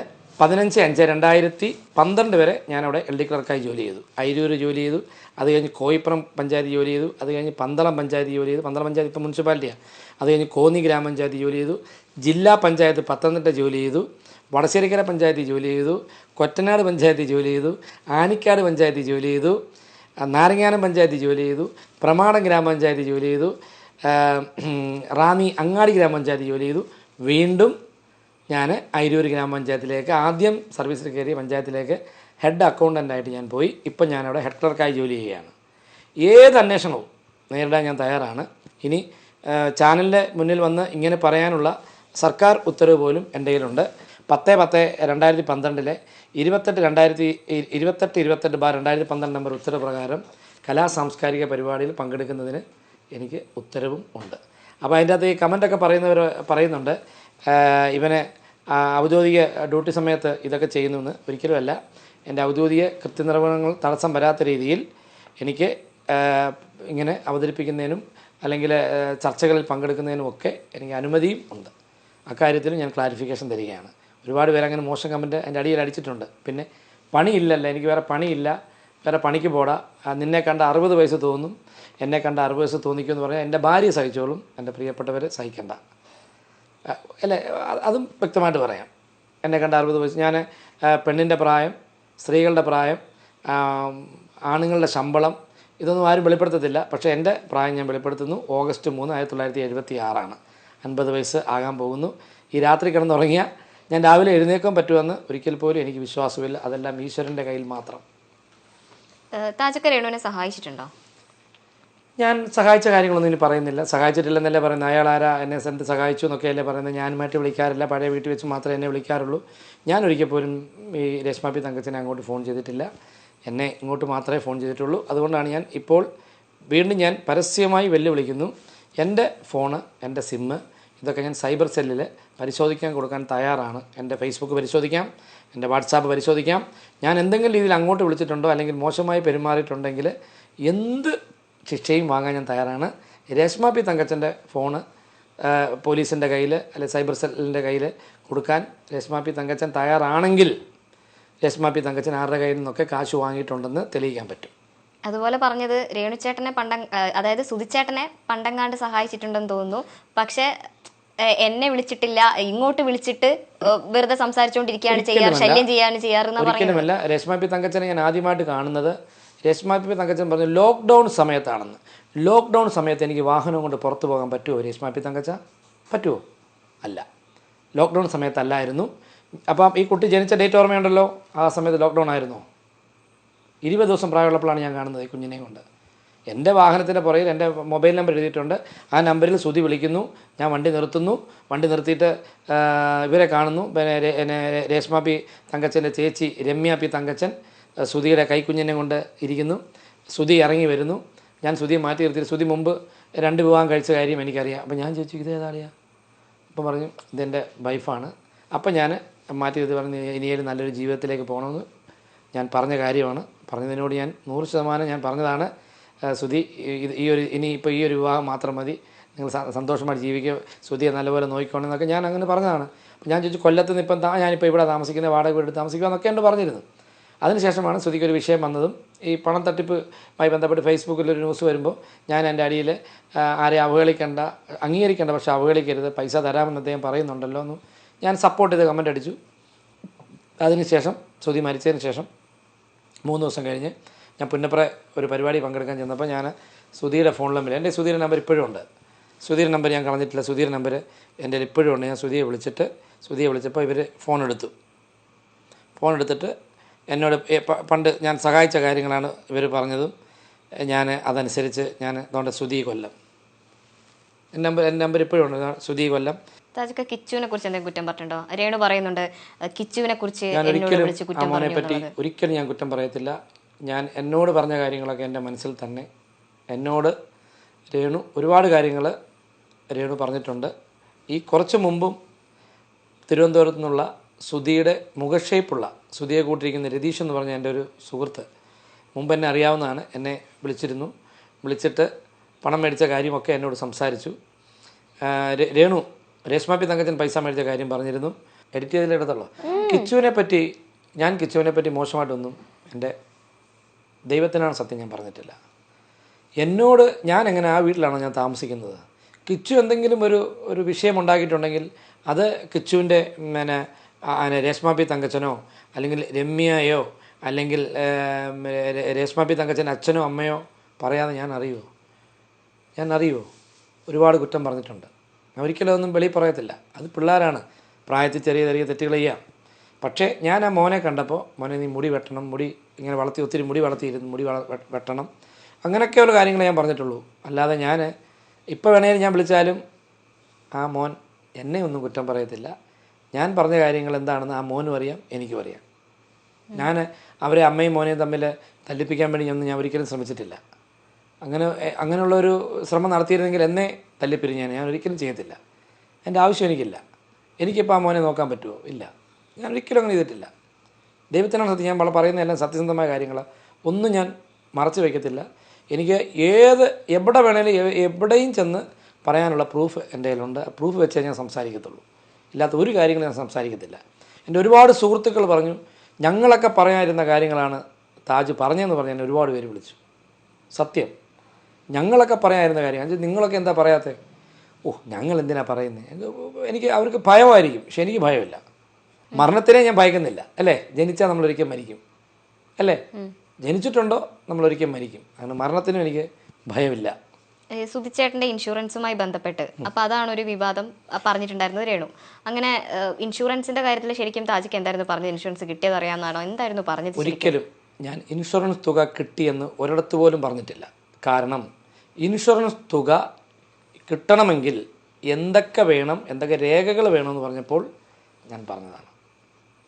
പതിനഞ്ച് അഞ്ച് രണ്ടായിരത്തി പന്ത്രണ്ട് വരെ ഞാനവിടെ എൽ ഡി ക്ലർക്കായി ജോലി ചെയ്തു. അയിരൂർ ജോലി ചെയ്തു. അത് കഴിഞ്ഞ് കോയിപ്പുറം പഞ്ചായത്ത് ജോലി ചെയ്തു. അത് കഴിഞ്ഞ് പന്തളം പഞ്ചായത്ത് ജോലി ചെയ്തു. പന്തളം പഞ്ചായത്ത് ഇപ്പോൾ മുനിസിപ്പാലിറ്റിയാണ്. അത് കഴിഞ്ഞ് കോന്നി ഗ്രാമപഞ്ചായത്ത് ജോലി ചെയ്തു. ജില്ലാ പഞ്ചായത്ത് പത്തനംതിട്ട ജോലി ചെയ്തു. വടശ്ശേരിക്കര പഞ്ചായത്തിൽ ജോലി ചെയ്തു കൊറ്റനാട് പഞ്ചായത്തിൽ ജോലി ചെയ്തു ആനിക്കാട് പഞ്ചായത്തിൽ ജോലി ചെയ്തു നാരങ്ങാനം പഞ്ചായത്തിൽ ജോലി ചെയ്തു പ്രമാടം ഗ്രാമപഞ്ചായത്തിൽ ജോലി ചെയ്തു റാന്നി അങ്ങാടി ഗ്രാമപഞ്ചായത്തിൽ ജോലി ചെയ്തു. വീണ്ടും ഞാൻ അയിരൂർ ഗ്രാമപഞ്ചായത്തിലേക്ക് ആദ്യം സർവീസിൽ കയറിയ പഞ്ചായത്തിലേക്ക് ഹെഡ് അക്കൗണ്ടന്റായിട്ട് ഞാൻ പോയി. ഇപ്പം ഞാനവിടെ ഹെഡ് ക്ലർക്കായി ജോലി ചെയ്യുകയാണ്. ഏത് അന്വേഷണവും നേരിടാൻ ഞാൻ തയ്യാറാണ്. ഇനി ചാനലിന്റെ മുന്നിൽ വന്ന് ഇങ്ങനെ പറയാനുള്ള സർക്കാർ ഉത്തരവ് പോലും എന്റെ കയ്യിലുണ്ട്. പത്ത് പത്ത് രണ്ടായിരത്തി പന്ത്രണ്ടിലെ ഇരുപത്തെട്ട് രണ്ടായിരത്തി ഇരുപത്തെട്ട് ഇരുപത്തെട്ട് ബാർ രണ്ടായിരത്തി പന്ത്രണ്ട് നമ്പർ ഉത്തരപ്രകാരം കലാ സാംസ്കാരിക പരിപാടിയിൽ പങ്കെടുക്കുന്നതിന് എനിക്ക് ഉത്തരവും ഉണ്ട്. അപ്പോൾ അതിന്റെ അകത്ത് ഈ കമന്റൊക്കെ പറയുന്നവർ പറയുന്നുണ്ട്. ഇവനെ ഔദ്യോഗിക ഡ്യൂട്ടി സമയത്ത് ഇതൊക്കെ ചെയ്യുന്നുവെന്ന് ഒരിക്കലുമല്ല എന്റെ ഔദ്യോഗിക കൃത്യനിർവഹണങ്ങൾ തടസ്സം വരാത്ത രീതിയിൽ എനിക്ക് ഇങ്ങനെ അവതരിപ്പിക്കുന്നതിനും അല്ലെങ്കിൽ ചർച്ചകളിൽ പങ്കെടുക്കുന്നതിനും ഒക്കെ എനിക്ക് അനുമതിയും ഉണ്ട്. അക്കാര്യത്തിൽ ഞാൻ ക്ലാരിഫിക്കേഷൻ തരികയാണ്. ഒരുപാട് പേര് അങ്ങനെ മോശം കമന്റ് എന്റെ അടിയിൽ അടിച്ചിട്ടുണ്ട്. പിന്നെ പണിയില്ലല്ലോ എനിക്ക് വേറെ പണിയില്ല. വേറെ പണിക്ക് പോടാ. നിന്നെ കണ്ട അറുപത് വയസ്സ് തോന്നും. എന്നെ കണ്ട അറുപത് വയസ്സ് തോന്നിക്കും എന്ന് പറഞ്ഞാൽ എന്റെ ഭാര്യ സഹിച്ചോളും. എന്റെ പ്രിയപ്പെട്ടവർ സഹിക്കണ്ട. അല്ല? അതും വ്യക്തമായിട്ട് പറയാം. എന്നെ കണ്ട അറുപത് വയസ്സ് ഞാൻ പെണ്ണിന്റെ പ്രായം സ്ത്രീകളുടെ പ്രായം ആണുങ്ങളുടെ ശമ്പളം ഇതൊന്നും ആരും വെളിപ്പെടുത്തത്തില്ല. പക്ഷേ എന്റെ പ്രായം ഞാൻ വെളിപ്പെടുത്തുന്നു. ഓഗസ്റ്റ് മൂന്ന് ആയിരത്തി തൊള്ളായിരത്തി എഴുപത്തി ആറാണ്. അൻപത് വയസ്സ് ആകാൻ പോകുന്നു. ഈ രാത്രി കിടന്നുറങ്ങിയാൽ ഞാൻ രാവിലെ എഴുന്നേക്കാൻ പറ്റുമെന്ന് ഒരിക്കൽ പോലും എനിക്ക് വിശ്വാസമില്ല. അതെല്ലാം ഈശ്വരന്റെ കയ്യിൽ മാത്രം.
താജൊക്കെ രേണുവിനെ സഹായിച്ചിട്ടുണ്ടോ?
ഞാൻ സഹായിച്ച കാര്യങ്ങളൊന്നും ഇനി പറയുന്നില്ല. സഹായിച്ചിട്ടില്ലെന്നല്ലേ പറയുന്നത്? അയാൾ ആരാ? എന്നെ എന്ത് സഹായിച്ചു എന്നൊക്കെയല്ലേ പറയുന്നത്? ഞാൻ മാറ്റി വിളിക്കാറില്ല. പഴയ വീട്ടിൽ വെച്ച് മാത്രമേ എന്നെ വിളിക്കാറുള്ളൂ. ഞാൻ ഒരിക്കൽ പോലും ഈ രേഷ്മ പി തങ്കച്ചനെ അങ്ങോട്ട് ഫോൺ ചെയ്തിട്ടില്ല. എന്നെ ഇങ്ങോട്ട് മാത്രമേ ഫോൺ ചെയ്തിട്ടുള്ളൂ. അതുകൊണ്ടാണ് ഞാൻ ഇപ്പോൾ വീണ്ടും ഞാൻ പരസ്യമായി വെല്ലുവിളിക്കുന്നു. എന്റെ ഫോണ് എന്റെ സിമ്മ് ഇതൊക്കെ ഞാൻ സൈബർ സെല്ലിൽ പരിശോധിക്കാൻ കൊടുക്കാൻ തയ്യാറാണ്. എന്റെ ഫേസ്ബുക്ക് പരിശോധിക്കാം എന്റെ വാട്സാപ്പ് പരിശോധിക്കാം. ഞാൻ എന്തെങ്കിലും രീതിയിൽ അങ്ങോട്ട് വിളിച്ചിട്ടുണ്ടോ അല്ലെങ്കിൽ മോശമായി പെരുമാറിയിട്ടുണ്ടെങ്കിൽ എന്ത് ശിക്ഷയും വാങ്ങാൻ ഞാൻ തയ്യാറാണ്. രേഷ്മ പി തങ്കച്ചന്റെ ഫോണ് പോലീസിന്റെ കയ്യിൽ അല്ലെ സൈബർ സെല്ലിന്റെ കയ്യിൽ കൊടുക്കാൻ രേഷ്മ പി തങ്കച്ചൻ തയ്യാറാണെങ്കിൽ രേഷ്മ പി തങ്കച്ചൻ ആരുടെ കയ്യിൽ നിന്നൊക്കെ കാശ് വാങ്ങിയിട്ടുണ്ടെന്ന് തെളിയിക്കാൻ പറ്റും.
അതുപോലെ പറഞ്ഞത് രേണുചേട്ടനെ പണ്ട അതായത് സുധിച്ചേട്ടനെ പണ്ടങ്ങാണ്ട് സഹായിച്ചിട്ടുണ്ടെന്ന് തോന്നുന്നു. പക്ഷെ എന്നെ വിളിച്ചിട്ടില്ല ഇങ്ങോട്ട് വിളിച്ചിട്ട് വെറുതെ സംസാരിച്ചുകൊണ്ടിരിക്കുകയാണ് ചെയ്യാറ് ശല്യം ചെയ്യാണ് പറയുന്നത്?
ഒരിക്കലുമല്ല. രേഷ്മ പി തങ്കച്ചനെ ഞാൻ ആദ്യമായിട്ട് കാണുന്നത്. രശ്മ പി തങ്കച്ചൻ പറഞ്ഞു ലോക്ക്ഡൗൺ സമയത്താണെന്ന്. ലോക്ക്ഡൗൺ സമയത്ത് എനിക്ക് വാഹനം കൊണ്ട് പുറത്തു പോകാൻ പറ്റുമോ രശ്മ പി തങ്കച്ച? പറ്റുമോ അല്ല. ലോക്ക്ഡൗൺ സമയത്തല്ലായിരുന്നു. അപ്പം ഈ കുട്ടി ജനിച്ച ഡേറ്റ് ഓർമ്മയുണ്ടല്ലോ? ആ സമയത്ത് ലോക്ക്ഡൗൺ ആയിരുന്നു? ഇരുപത് ദിവസം പ്രായമുള്ളപ്പോഴാണ് ഞാൻ കാണുന്നത് ഈ കുഞ്ഞിനെയും കൊണ്ട്. എന്റെ വാഹനത്തിന്റെ പുറകിൽ എന്റെ മൊബൈൽ നമ്പർ എഴുതിയിട്ടുണ്ട്. ആ നമ്പറിൽ ശ്രുതി വിളിക്കുന്നു. ഞാൻ വണ്ടി നിർത്തുന്നു. വണ്ടി നിർത്തിയിട്ട് ഇവരെ കാണുന്നു. പിന്നെ രേഷ്മ പി തങ്കച്ചന്റെ ചേച്ചി രമ്യ പി തങ്കച്ചൻ ശ്രുതിയുടെ കൈക്കുഞ്ഞിനെ കൊണ്ട് ഇരിക്കുന്നു. ശ്രുതി ഇറങ്ങി വരുന്നു. ഞാൻ ശ്രുതി മാറ്റി നിർത്തിയിട്ട് ശ്രുതി മുമ്പ് രണ്ട് വിവാഹം കഴിച്ച കാര്യം എനിക്കറിയാം. അപ്പം ഞാൻ ചോദിച്ചു ഇതേതാളിയാ അപ്പം പറഞ്ഞു ഇതെന്റെ വൈഫാണ്. അപ്പം ഞാൻ മാറ്റി നിർത്തി പറഞ്ഞു ഇനിയൊരു നല്ലൊരു ജീവിതത്തിലേക്ക് പോകണമെന്ന് ഞാൻ പറഞ്ഞ കാര്യമാണ്. പറഞ്ഞതിനോട് ഞാൻ നൂറ് ശതമാനം ഞാൻ പറഞ്ഞതാണ്. സുധി ഈ ഒരു ഇനി ഇപ്പോൾ ഈ ഒരു വിവാഹം മാത്രം മതി. നിങ്ങൾ സന്തോഷമായിട്ട് ജീവിക്കുക. സുധിയെ നല്ലപോലെ നോക്കിക്കോണം എന്നൊക്കെ ഞാൻ അങ്ങനെ പറഞ്ഞതാണ്. ഞാൻ ചോദിച്ചു കൊല്ലത്ത് നിന്ന് ഇപ്പം ഞാനിപ്പോൾ ഇവിടെ താമസിക്കുന്ന വാടക വീട് താമസിക്കുക എന്നൊക്കെ എന്നോട് പറഞ്ഞിരുന്നു. അതിനുശേഷമാണ് ശ്രുതിക്ക് ഒരു വിഷയം വന്നതും ഈ പണം തട്ടിപ്പുമായി ബന്ധപ്പെട്ട് ഫേസ്ബുക്കിൽ ഒരു ന്യൂസ് വരുമ്പോൾ ഞാൻ എന്റെ അടിയിൽ ആരെ അവഹേളിക്കേണ്ട അംഗീകരിക്കേണ്ട പക്ഷേ അവഹേളിക്കരുത് പൈസ തരാമെന്ന് അദ്ദേഹം പറയുന്നുണ്ടല്ലോ എന്ന് ഞാൻ സപ്പോർട്ട് ചെയ്ത് കമന്റ് അടിച്ചു. അതിനുശേഷം ശ്രുതി മരിച്ചതിന് ശേഷം മൂന്ന് ദിവസം കഴിഞ്ഞ് ഞാൻ പുന്നപ്ര ഒരു പരിപാടി പങ്കെടുക്കാൻ ചെന്നപ്പോൾ ഞാൻ സുധീരുടെ ഫോൺ നമ്പർ എന്റെ സുധീര നമ്പർ ഇപ്പോഴും ഉണ്ട്. സുധീര നമ്പർ ഞാൻ കളഞ്ഞിട്ടില്ല. സുധീര നമ്പർ എന്റെ ഇപ്പോഴും ഉണ്ട്. ഞാൻ സുധിയെ വിളിച്ചിട്ട് സുധിയെ വിളിച്ചപ്പോൾ ഇവർ ഫോൺ എടുത്തു. ഫോൺ എടുത്തിട്ട് എന്നോട് പണ്ട് ഞാൻ സഹായിച്ച കാര്യങ്ങളാണ് ഇവർ പറഞ്ഞതും. ഞാൻ അതനുസരിച്ച് ഞാൻ അതുകൊണ്ട് സുധി കൊല്ലം. എന്റെ നമ്പർ എന്റെ നമ്പർ ഇപ്പോഴും ഉണ്ട്. സുധി കൊല്ലം.
താജക്ക കിച്ചുവിനെ കുറിച്ച് എന്തെങ്കിലും കുറ്റം പറഞ്ഞിട്ടുണ്ടോ? രേണു പറയുന്നുണ്ട് കിച്ചുവിനെ കുറിച്ച്
ഒരിക്കലും ഒരിക്കലും ഞാൻ കുറ്റം പറയത്തില്ല. ഞാൻ എന്നോട് പറഞ്ഞ കാര്യങ്ങളൊക്കെ എന്റെ മനസ്സിൽ തന്നെ. എന്നോട് രേണു ഒരുപാട് കാര്യങ്ങൾ രേണു പറഞ്ഞിട്ടുണ്ട്. ഈ കുറച്ച് മുമ്പും തിരുവനന്തപുരത്തു നിന്നുള്ള സുധിയുടെ മുഖഷേപ്പുള്ള സുധിയെ കൂട്ടിരിക്കുന്ന രതീഷ് എന്ന് പറഞ്ഞ എന്റെ ഒരു സുഹൃത്ത് മുമ്പ് എന്നെ അറിയാവുന്നതാണ് എന്നെ വിളിച്ചിരുന്നു. വിളിച്ചിട്ട് പണം മേടിച്ച കാര്യമൊക്കെ എന്നോട് സംസാരിച്ചു. രേണു രേഷ്മ പി തങ്കച്ചൻ പൈസ മേടിച്ച കാര്യം പറഞ്ഞിരുന്നു. എഡിറ്റ് ചെയ്തതിലെടുത്തുള്ളൂ കിച്ചുവിനെ പറ്റി ഞാൻ കിച്ചുവിനെ പറ്റി മോശമായിട്ടൊന്നും എന്റെ ദൈവത്തിനാണ് സത്യം ഞാൻ പറഞ്ഞിട്ടില്ല. എന്നോട് ഞാൻ എങ്ങനെ ആ വീട്ടിലാണോ ഞാൻ താമസിക്കുന്നത്? കിച്ചു എന്തെങ്കിലും ഒരു ഒരു വിഷയം ഉണ്ടാക്കിയിട്ടുണ്ടെങ്കിൽ അത് കിച്ചുവിന്റെ പിന്നെ രേഷ്മ പി തങ്കച്ചനോ അല്ലെങ്കിൽ രമ്യയോ അല്ലെങ്കിൽ രേഷ്മ പി തങ്കച്ചൻ അച്ഛനോ അമ്മയോ പറയാതെ ഞാൻ അറിയുമോ ഞാൻ അറിയുമോ ഒരുപാട് കുറ്റം പറഞ്ഞിട്ടുണ്ട്. ഞാൻ ഒരിക്കലും അതൊന്നും വെളിയിൽ പറയത്തില്ല. അത് പിള്ളേരാണ്. പ്രായത്തിൽ ചെറിയ ചെറിയ തെറ്റുകൾ ചെയ്യാം. പക്ഷേ ഞാൻ ആ മോനെ കണ്ടപ്പോൾ മോനെ നീ മുടി വെട്ടണം മുടി ഇങ്ങനെ വളർത്തി ഒത്തിരി മുടി വളർത്തിയിരുന്നു മുടി വള വെട്ടണം. അങ്ങനെയൊക്കെയുള്ള കാര്യങ്ങളെ ഞാൻ പറഞ്ഞിട്ടുള്ളൂ. അല്ലാതെ ഞാൻ ഇപ്പോൾ വേണമെങ്കിൽ ഞാൻ വിളിച്ചാലും ആ മോൻ എന്നെ ഒന്നും കുറ്റം പറയത്തില്ല. ഞാൻ പറഞ്ഞ കാര്യങ്ങൾ എന്താണെന്ന് ആ മോനും അറിയാം എനിക്കും അറിയാം. ഞാൻ അവരെ അമ്മയും മോനെയും തമ്മിൽ തല്ലിപ്പിക്കാൻ വേണ്ടി ഒന്നും ഞാൻ ഒരിക്കലും ശ്രമിച്ചിട്ടില്ല. അങ്ങനെ അങ്ങനെയുള്ളൊരു ശ്രമം നടത്തിയിരുന്നെങ്കിൽ എന്നെ തല്ലിപ്പിരിഞ്ഞാൽ ഞാൻ ഒരിക്കലും ചെയ്യത്തില്ല. എന്റെ ആവശ്യം എനിക്കില്ല. എനിക്കിപ്പോൾ ആ മോനെ നോക്കാൻ പറ്റുമോ ഇല്ല. ഞാൻ ഒരിക്കലും അങ്ങനെ ചെയ്തിട്ടില്ല. ദൈവത്തിനാണ് സത്യം. ഞാൻ വളരെ പറയുന്ന എല്ലാം സത്യസന്ധമായ കാര്യങ്ങൾ ഒന്നും ഞാൻ മറച്ചു വയ്ക്കത്തില്ല. എനിക്ക് ഏത് എവിടെ വേണേലും എവിടെയും ചെന്ന് പറയാനുള്ള പ്രൂഫ് എന്റെ കയ്യിലുണ്ട്. പ്രൂഫ് വെച്ചേ ഞാൻ സംസാരിക്കത്തുള്ളൂ. ഇല്ലാത്ത ഒരു കാര്യങ്ങളും ഞാൻ സംസാരിക്കത്തില്ല. എന്റെ ഒരുപാട് സുഹൃത്തുക്കൾ പറഞ്ഞു ഞങ്ങളൊക്കെ പറയാനിരുന്ന കാര്യങ്ങളാണ് താജ് പറഞ്ഞതെന്ന് പറഞ്ഞ് എന്നെ ഒരുപാട് പേര് വിളിച്ചു. സത്യം. ഞങ്ങളൊക്കെ പറയാനിരുന്ന കാര്യം നിങ്ങളൊക്കെ എന്താ പറയാത്തത് ഓ ഞങ്ങൾ എന്തിനാണ് പറയുന്നത് എനിക്ക് അവർക്ക് ഭയമായിരിക്കും. പക്ഷെ എനിക്ക് ഭയമില്ല. മരണത്തിനെ ഞാൻ ഭയക്കുന്നില്ല. അല്ലേ? ജനിച്ചാൽ നമ്മൾ ഒരിക്കൽ മരിക്കും. അല്ലേ? ജനിച്ചിട്ടുണ്ടോ? നമ്മൾ ഒരിക്കൽ മരിക്കും. അങ്ങനെ മരണത്തിനും എനിക്ക് ഭയമില്ല.
സുധിച്ചേട്ടന്റെ ഇൻഷുറൻസുമായി ബന്ധപ്പെട്ട്. അപ്പൊ അതാണ് ഒരു വിവാദം പറഞ്ഞിട്ടുണ്ടായിരുന്നത് രേണു. അങ്ങനെ ഇൻഷുറൻസിന്റെ കാര്യത്തിൽ ശരിക്കും താജിക്ക് എന്തായിരുന്നു പറഞ്ഞത് ഇൻഷുറൻസ് കിട്ടിയത് അറിയാമെന്നാണോ എന്തായിരുന്നു പറഞ്ഞത്?
ഒരിക്കലും ഞാൻ ഇൻഷുറൻസ് തുക കിട്ടിയെന്ന് ഒരിടത്ത് പോലും പറഞ്ഞിട്ടില്ല. കാരണം ഇൻഷുറൻസ് തുക കിട്ടണമെങ്കിൽ എന്തൊക്കെ വേണം എന്തൊക്കെ രേഖകൾ വേണമെന്ന് പറഞ്ഞപ്പോൾ ഞാൻ പറഞ്ഞതാണ്.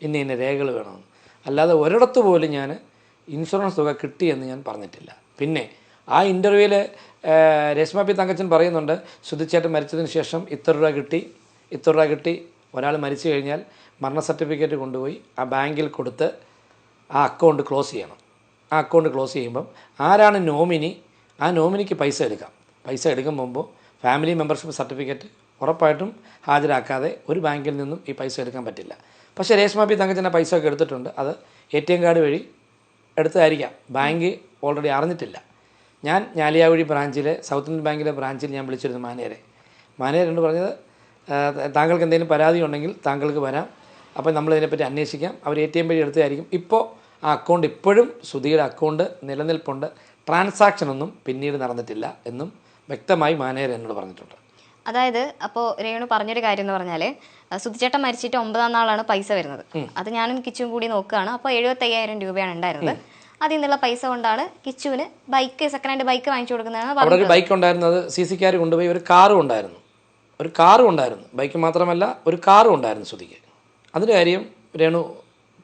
ഇന്ന ഇന്ന രേഖകൾ വേണമെന്ന് അല്ലാതെ ഒരിടത്ത് പോലും ഞാൻ ഇൻഷുറൻസ് തുക കിട്ടിയെന്ന് ഞാൻ പറഞ്ഞിട്ടില്ല. പിന്നെ ആ ഇന്റർവ്യൂവിൽ രേഷ്മ പി തങ്കച്ചൻ പറയുന്നുണ്ട് ശുദ്ധിച്ചേട്ടൻ മരിച്ചതിന് ശേഷം ഇത്ര രൂപ കിട്ടി ഇത്ര രൂപ കിട്ടി. ഒരാൾ മരിച്ചു കഴിഞ്ഞാൽ മരണ സർട്ടിഫിക്കറ്റ് കൊണ്ടുപോയി ആ ബാങ്കിൽ കൊടുത്ത് ആ അക്കൗണ്ട് ക്ലോസ് ചെയ്യണം. ആ അക്കൗണ്ട് ക്ലോസ് ചെയ്യുമ്പം ആരാണ് നോമിനി ആ നോമിനിക്ക് പൈസ എടുക്കാം. പൈസ എടുക്കും മുമ്പ് ഫാമിലി മെമ്പർഷിപ്പ് സർട്ടിഫിക്കറ്റ് ഉറപ്പായിട്ടും ഹാജരാക്കാതെ ഒരു ബാങ്കിൽ നിന്നും ഈ പൈസ എടുക്കാൻ പറ്റില്ല. പക്ഷേ രേഷ്മ പി തങ്കച്ചന്റെ പൈസ ഒക്കെ എടുത്തിട്ടുണ്ട്. അത് എ ടി എം കാർഡ് വഴി എടുത്തതായിരിക്കാം. ബാങ്ക് ഓൾറെഡി അറിഞ്ഞിട്ടില്ല. ഞാൻ ഞാലിയാവഴി ബ്രാഞ്ചിലെ സൗത്ത് ഇന്ത്യൻ ബാങ്കിലെ ബ്രാഞ്ചിൽ ഞാൻ വിളിച്ചിരുന്നു മാനേരെ. എന്ന് പറഞ്ഞത് താങ്കൾക്ക് എന്തെങ്കിലും പരാതി ഉണ്ടെങ്കിൽ താങ്കൾക്ക് വരാം. അപ്പോൾ നമ്മൾ ഇതിനെപ്പറ്റി അന്വേഷിക്കാം. അവർ എ ടി എം വഴി എടുത്തതായിരിക്കും. ഇപ്പോൾ ആ അക്കൗണ്ട് ഇപ്പോഴും സുധിയുടെ അക്കൗണ്ട് നിലനിൽപ്പുണ്ട്. ട്രാൻസാക്ഷനൊന്നും പിന്നീട് നടന്നിട്ടില്ല എന്നും വ്യക്തമായി മാനേജർ എന്നോട് പറഞ്ഞിട്ടുണ്ട്.
അതായത് അപ്പോ രേണു പറഞ്ഞൊരു കാര്യം എന്ന് പറഞ്ഞാൽ സുധിച്ചേട്ടൻ മരിച്ചിട്ട് ഒമ്പതാം നാളാണ് പൈസ വരുന്നത്. അത് ഞാനും കിച്ചും കൂടി നോക്കുകയാണ്. അപ്പോൾ എഴുപത്തി അയ്യായിരം രൂപയാണ് ഉണ്ടായിരുന്നത്. അതിൽ നിന്നുള്ള പൈസ കൊണ്ടാണ് കിച്ചുവിന് ബൈക്ക് സെക്കൻഡ് ഹാൻഡ് ബൈക്ക് വാങ്ങിച്ചു കൊടുക്കുന്നതാണ്
അവിടെ ഒരു ബൈക്ക് ഉണ്ടായിരുന്നത് സി സി കാർ കൊണ്ടുപോയി. ഒരു കാറും ഉണ്ടായിരുന്നു. ഒരു കാറും ഉണ്ടായിരുന്നു. ബൈക്ക് മാത്രമല്ല ഒരു കാറും ഉണ്ടായിരുന്നു സുധിക്ക്. അതിന്റെ കാര്യം രേണു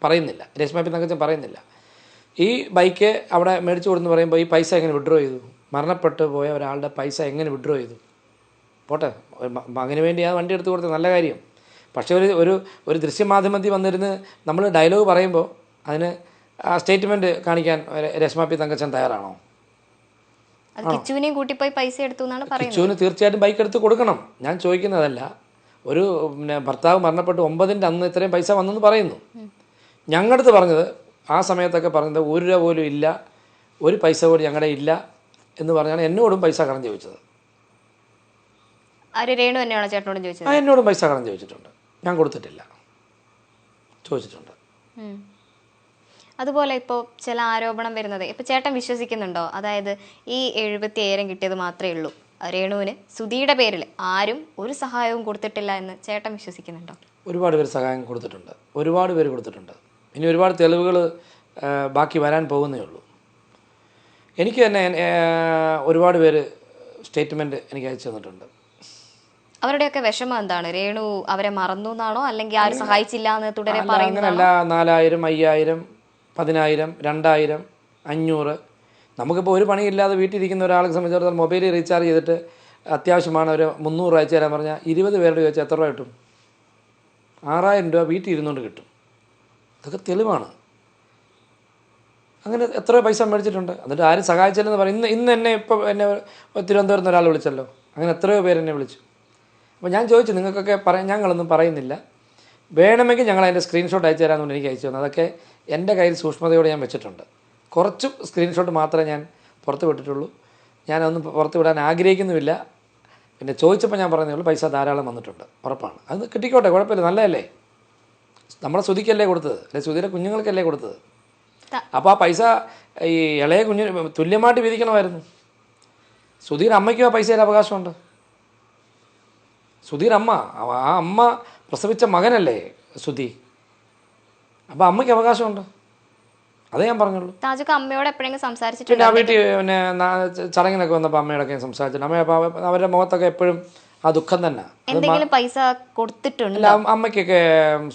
പറയുന്നില്ല. രേഷ്മ പി തങ്കച്ചൻ പറയുന്നില്ല. ഈ ബൈക്ക് അവിടെ മേടിച്ചു കൊടുത്തെന്ന് പറയുമ്പോൾ ഈ പൈസ എങ്ങനെ വിഡ്രോ ചെയ്തു? മരണപ്പെട്ടു പോയ ഒരാളുടെ പൈസ എങ്ങനെ വിഡ്രോ ചെയ്തു? പോട്ടെ മകന് വേണ്ടി ആ വണ്ടി എടുത്ത് കൊടുത്ത നല്ല കാര്യം. പക്ഷേ ഒരു ഒരു ഒരു ദൃശ്യമാധ്യമത്തിൽ വന്നിരുന്ന് നമ്മൾ ഡയലോഗ് പറയുമ്പോൾ അതിന് ആ സ്റ്റേറ്റ്മെന്റ് കാണിക്കാൻ രശ്മ പി തങ്കച്ചൻ തയ്യാറാണോ?
കൂട്ടിപ്പോയി പൈസ എടുത്തു എന്നാണ് പറയുന്നത്.
കിച്ചുവിന് തീർച്ചയായിട്ടും ബൈക്ക് എടുത്ത് കൊടുക്കണം. ഞാൻ ചോദിക്കുന്നതല്ല. ഒരു പിന്നെ ഭർത്താവ് മരണപ്പെട്ട് ഒമ്പതിന്റെ അന്ന് ഇത്രയും പൈസ വന്നെന്ന് പറയുന്നു. ഞങ്ങളടുത്ത് പറഞ്ഞത് ആ സമയത്തൊക്കെ പറഞ്ഞത് ഒരു രൂപ പോലും ഇല്ല ഒരു പൈസ പോലും ഞങ്ങളുടെ ഇല്ല എന്ന് പറഞ്ഞാണ് എന്നോടും പൈസ കടം ചോദിച്ചത്.
രേണു തന്നെയാണോ ചേട്ടനോട് ചോദിച്ചത്?
ആ എന്നോടും പൈസ കടം ചോദിച്ചിട്ടുണ്ട്. ഞാൻ കൊടുത്തിട്ടില്ല. ചോദിച്ചിട്ടുണ്ട്.
അതുപോലെ ഇപ്പോൾ ചില ആരോപണം വരുന്നത് ഇപ്പൊ ചേട്ടൻ വിശ്വസിക്കുന്നുണ്ടോ? അതായത് ഈ എഴുപത്തി ഏഴരം കിട്ടിയത് മാത്രമേ ഉള്ളൂ. രേണുവിന് സുധിയുടെ പേരിൽ ആരും ഒരു സഹായവും കൊടുത്തിട്ടില്ല എന്ന് ചേട്ടൻ വിശ്വസിക്കുന്നുണ്ടോ?
ഒരുപാട് പേര് സഹായം കൊടുത്തിട്ടുണ്ട്. ഒരുപാട് പേര് കൊടുത്തിട്ടുണ്ട്. ഇനി ഒരുപാട് തെളിവുകൾ ബാക്കി വരാൻ പോകുന്നേ ഉള്ളൂ. എനിക്ക് തന്നെ ഒരുപാട് പേര് സ്റ്റേറ്റ്മെന്റ് എനിക്ക് അയച്ചു തന്നിട്ടുണ്ട്.
അവരുടെയൊക്കെ വിഷമം എന്താണ്? രേണു അവരെ മറന്നു എന്നാണോ അല്ലെങ്കിൽ ആരും സഹായിച്ചില്ല എന്ന് തുടരെ പറയുന്നത്
അങ്ങനല്ല. നാലായിരം അയ്യായിരം പതിനായിരം രണ്ടായിരം അഞ്ഞൂറ്. നമുക്കിപ്പോൾ ഒരു പണിയില്ലാതെ വീട്ടിലിരിക്കുന്ന ഒരാളെ സംബന്ധിച്ചിടത്തോളം മൊബൈൽ റീചാർജ് ചെയ്തിട്ട് അത്യാവശ്യമാണ് ഒരു മുന്നൂറ് അയച്ചു തരാൻ പറഞ്ഞാൽ ഇരുപത് പേരുടെ ചോദിച്ചാൽ എത്ര രൂപ കിട്ടും? ആറായിരം രൂപ വീട്ടിൽ ഇരുന്നുകൊണ്ട് കിട്ടും. അതൊക്കെ തെളിവാണ്. അങ്ങനെ എത്ര പൈസ മേടിച്ചിട്ടുണ്ട്? എന്നിട്ട് ആരും സഹായിച്ചില്ലെന്ന് പറയും. ഇന്ന് ഇന്ന് എന്നെ ഇപ്പോൾ എന്നെ തിരുവനന്തപുരത്ത് നിന്ന് ഒരാൾ വിളിച്ചല്ലോ. അങ്ങനെ എത്രയോ പേരെന്നെ വിളിച്ചു. അപ്പോൾ ഞാൻ ചോദിച്ചു നിങ്ങൾക്കൊക്കെ പറയാൻ ഞങ്ങളൊന്നും പറയുന്നില്ല. വേണമെങ്കിൽ ഞങ്ങൾ അതിന്റെ സ്ക്രീൻഷോട്ട് അയച്ചു തരാമെന്ന് എനിക്ക് അയച്ചു തന്നു. അതൊക്കെ എന്റെ കയ്യിൽ സൂക്ഷ്മതയോടെ ഞാൻ വെച്ചിട്ടുണ്ട്. കുറച്ച് സ്ക്രീൻഷോട്ട് മാത്രമേ ഞാൻ പുറത്ത് വിട്ടിട്ടുള്ളൂ. ഞാനൊന്നും പുറത്ത് വിടാൻ ആഗ്രഹിക്കുന്നുമില്ല. പിന്നെ ചോദിച്ചപ്പോൾ ഞാൻ പറഞ്ഞേ ഉള്ളൂ പൈസ ധാരാളം വന്നിട്ടുണ്ട്. ഉറപ്പാണ്. അത് കിട്ടിക്കോട്ടെ കുഴപ്പമില്ല. നല്ലതല്ലേ? നമ്മളെ ശ്രുതിക്കല്ലേ കൊടുത്തത്? അല്ലെ ശ്രുതിയുടെ കുഞ്ഞുങ്ങൾക്കല്ലേ കൊടുത്തത്? അപ്പോൾ ആ പൈസ ഈ ഇളയ കുഞ്ഞു തുല്യമായിട്ട് വിധിക്കണമായിരുന്നു സുധീർ അമ്മയ്ക്കും ആ പൈസയിൽ അവകാശമുണ്ട്. സുധീർ അമ്മ ആ അമ്മ പ്രസവിച്ച മകനല്ലേ സുധി? അപ്പോൾ അമ്മയ്ക്ക് അവകാശമുണ്ട്? അതേ ഞാൻ പറഞ്ഞുള്ളൂ.
താജൊക്കെ അമ്മയോട് എപ്പോഴെങ്കിലും
പിന്നെ ആ
സംസാരിച്ചിട്ടുണ്ട്
വീട്ടിൽ പിന്നെ ചടങ്ങിനൊക്കെ വന്നപ്പോൾ അമ്മയോടൊക്കെ സംസാരിച്ചിട്ടുണ്ട്. അമ്മ അവരുടെ മുഖത്തൊക്കെ എപ്പോഴും ആ ദുഃഖം തന്നെ.
എന്തെങ്കിലും പൈസ കൊടുത്തിട്ടുണ്ട്?
അമ്മയ്ക്കൊക്കെ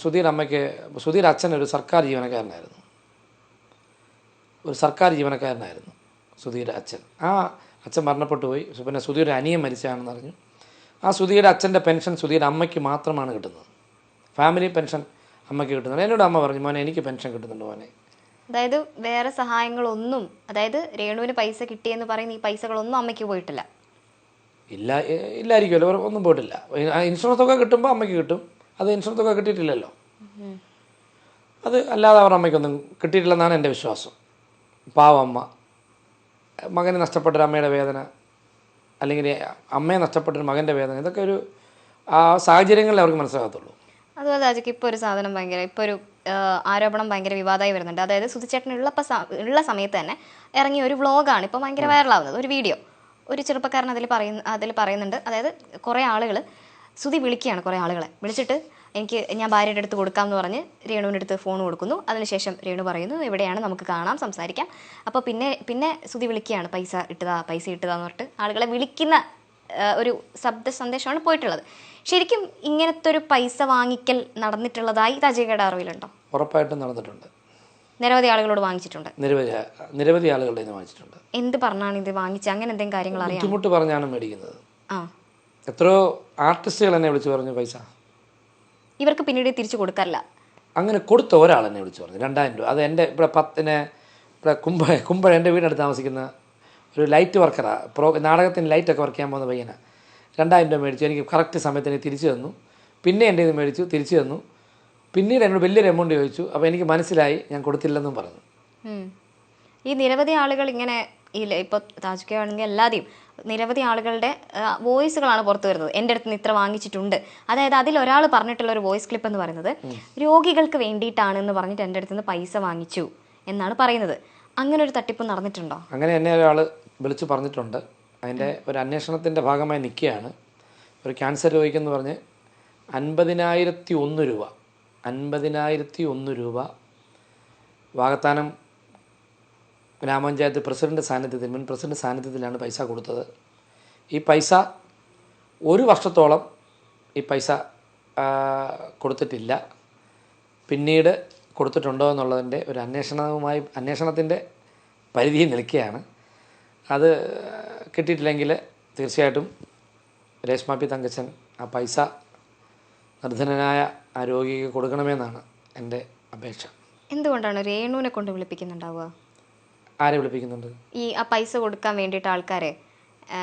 സുധീർ അമ്മയ്ക്ക് സുധീർ അച്ഛൻ ഒരു സർക്കാർ ജീവനക്കാരനായിരുന്നു. ഒരു സർക്കാർ ജീവനക്കാരനായിരുന്നു സുധീർ അച്ഛൻ. ആ അച്ഛൻ മരണപ്പെട്ടു പോയി. പിന്നെ സുധീർ അനിയൻ മരിച്ചാണെന്ന് അറിഞ്ഞു ആ സുധിയുടെ അച്ഛന്റെ പെൻഷൻ സുധിയുടെ അമ്മയ്ക്ക് മാത്രമാണ് കിട്ടുന്നത്. ഫാമിലി പെൻഷൻ അമ്മയ്ക്ക് കിട്ടുന്നുണ്ട്. എന്നോട് അമ്മ പറഞ്ഞു മോനെ എനിക്ക് പെൻഷൻ കിട്ടുന്നുണ്ട് മോനെ.
അതായത് വേറെ സഹായങ്ങളൊന്നും അതായത് രേണുവിന് പൈസ കിട്ടിയെന്ന് പറയുന്ന ഈ പൈസകളൊന്നും അമ്മയ്ക്ക് പോയിട്ടില്ല.
ഇല്ല ഇല്ലായിരിക്കുമല്ലോ ഒന്നും പോയിട്ടില്ല. ഇൻഷുറൻസ് ഒക്കെ കിട്ടുമ്പോൾ അമ്മയ്ക്ക് കിട്ടും. അത് ഇൻഷുറൻസ് ഒക്കെ കിട്ടിയിട്ടില്ലല്ലോ. അത് അല്ലാതെ അവർ അമ്മയ്ക്കൊന്നും കിട്ടിയിട്ടില്ലെന്നാണ് എന്റെ വിശ്വാസം. പാവമ്മ മകന് മകനെ നഷ്ടപ്പെട്ടൊരു അമ്മയുടെ വേദന. അല്ലെങ്കിൽ അമ്മയെ നഷ്ടപ്പെട്ടൊരു മകന്റെ വേദന ഇതൊക്കെ ഒരു ആ സാഹചര്യങ്ങളിൽ അവർക്ക് മനസ്സിലാകത്തുള്ളൂ.
അതുപോലെ അജയ്ക്ക് ഇപ്പോൾ ഒരു സാധനം ഭയങ്കര ഇപ്പോൾ ഒരു ആരോപണം ഭയങ്കര വിവാദമായി വരുന്നുണ്ട്. അതായത് സുധിച്ചേട്ടൻ ഉള്ളപ്പോൾ ഉള്ള സമയത്ത് തന്നെ ഇറങ്ങിയ ഒരു വ്ളോഗാണ് ഇപ്പോൾ ഭയങ്കര വൈറലാവുന്നത്. ഒരു വീഡിയോ. ഒരു ചെറുപ്പക്കാരൻ അതിൽ പറയുന്ന അതിൽ പറയുന്നുണ്ട്. അതായത് കുറേ ആളുകൾ സുധി വിളിക്കുകയാണ് കുറേ ആളുകളെ. വിളിച്ചിട്ട് എനിക്ക് ഞാൻ ഭാര്യയുടെ അടുത്ത് കൊടുക്കാമെന്ന് പറഞ്ഞ് രേണുവിന്റെ അടുത്ത് ഫോൺ കൊടുക്കുന്നു. അതിനുശേഷം രേണു പറയുന്നു ഇവിടെയാണ് നമുക്ക് കാണാം സംസാരിക്കാം. അപ്പോൾ പിന്നെ പിന്നെ സുതി വിളിക്കുകയാണ് പൈസ ഇട്ടതാ പൈസ ഇട്ടതാന്ന് പറഞ്ഞിട്ട്. ആളുകളെ വിളിക്കുന്ന ഒരു ശബ്ദ സന്ദേശമാണ് പോയിട്ടുള്ളത്. ശരിക്കും ഇങ്ങനത്തെ ഒരു പൈസ വാങ്ങിക്കൽ നടന്നിട്ടുള്ളതായി തജികയുടെ അറിവിലുണ്ടോ?
ഉറപ്പായിട്ടും നടന്നിട്ടുണ്ട്.
നിരവധി ആളുകളോട് വാങ്ങിച്ചിട്ടുണ്ട്.
നിരവധി നിരവധി ആളുകളുടെ വാങ്ങിച്ചിട്ടുണ്ട്.
എന്ത് പറഞ്ഞാണ് ഇത് വാങ്ങിച്ചത്? അങ്ങനെ എന്തെങ്കിലും കാര്യങ്ങൾ അറിയാം
ബുദ്ധിമുട്ട് പറഞ്ഞാണ് മേടിക്കുന്നത്.
ആ.
എത്രയോ ആർട്ടിസ്റ്റുകൾ എന്നെ വിളിച്ച് പറഞ്ഞു പൈസ
ഇവർക്ക് പിന്നീട് തിരിച്ചു കൊടുക്കാറില്ല.
അങ്ങനെ കൊടുത്ത ഒരാൾ എന്നെ വിളിച്ചു പറഞ്ഞു. രണ്ടായിരം രൂപ. അത് എന്റെ ഇവിടെ പത്തിന് ഇവിടെ കുമ്പ കുമ്പഴ എന്റെ വീടിനടുത്ത് താമസിക്കുന്ന ഒരു ലൈറ്റ് വർക്കറാണ് പ്രോ നാടകത്തിന് ലൈറ്റൊക്കെ വർക്ക് ചെയ്യാൻ പോകുന്ന പയ്യനാണ് രണ്ടായിരം രൂപ മേടിച്ചു. എനിക്ക് കറക്റ്റ് സമയത്തിന് തിരിച്ചു തന്നു. പിന്നെ എന്റെ ഇത് മേടിച്ചു തിരിച്ചു തന്നു. പിന്നീട് എന്നോട് വലിയൊരു എമൗണ്ട് ചോദിച്ചു. അപ്പോൾ എനിക്ക് മനസ്സിലായി ഞാൻ കൊടുത്തില്ലെന്നും പറഞ്ഞു.
ഈ നിരവധി ആളുകൾ ഇങ്ങനെ ഈ ഇപ്പോൾ താജുക്കെ ആണെങ്കിൽ എല്ലാതെയും നിരവധി ആളുകളുടെ വോയിസുകളാണ് പുറത്തു വരുന്നത്. എന്റെ അടുത്ത് നിന്ന് ഇത്ര വാങ്ങിച്ചിട്ടുണ്ട്. അതായത് അതിൽ ഒരാൾ പറഞ്ഞിട്ടുള്ള ഒരു വോയിസ് ക്ലിപ്പ് എന്ന് പറയുന്നത് രോഗികൾക്ക് വേണ്ടിയിട്ടാണ് എന്ന് പറഞ്ഞിട്ട് എന്റെ അടുത്ത് നിന്ന് പൈസ വാങ്ങിച്ചു എന്നാണ് പറയുന്നത്. അങ്ങനെ ഒരു തട്ടിപ്പ് നടന്നിട്ടുണ്ടോ?
അങ്ങനെ എന്നെ ഒരാൾ വിളിച്ചു പറഞ്ഞിട്ടുണ്ട്. അതിന്റെ ഒരു അന്വേഷണത്തിന്റെ ഭാഗമായി നിൽക്കുകയാണ്. ഒരു ക്യാൻസർ രോഗിക്കെന്ന് പറഞ്ഞ് അൻപതിനായിരത്തി ഒന്ന് രൂപ അൻപതിനായിരത്തി ഒന്ന് രൂപ വാകത്താനം ഗ്രാമപഞ്ചായത്ത് പ്രസിഡന്റ് സാന്നിധ്യത്തിൽ മുൻ പ്രസിഡന്റ് സാന്നിധ്യത്തിലാണ് പൈസ കൊടുത്തത്. ഈ പൈസ ഒരു വർഷത്തോളം ഈ പൈസ കൊടുത്തിട്ടില്ല. പിന്നീട് കൊടുത്തിട്ടുണ്ടോ എന്നുള്ളതിന്റെ ഒരു അന്വേഷണവുമായി അന്വേഷണത്തിന്റെ പരിധിയിൽ നിൽക്കുകയാണ്. അത് കിട്ടിയിട്ടില്ലെങ്കിൽ തീർച്ചയായിട്ടും രേഷ്മ പി തങ്കച്ചൻ ആ പൈസ നിർധനനായ ആ രോഗിക്ക് കൊടുക്കണമെന്നാണ് എന്റെ അപേക്ഷ.
എന്തുകൊണ്ടാണ് രേണുവിനെ കൊണ്ട് വിളിപ്പിക്കുന്നുണ്ടാവുക?
ആരെ വിളിപ്പിക്കുന്നുണ്ട്?
ഈ ആ പൈസ കൊടുക്കാൻ വേണ്ടിയിട്ട് ആൾക്കാരെ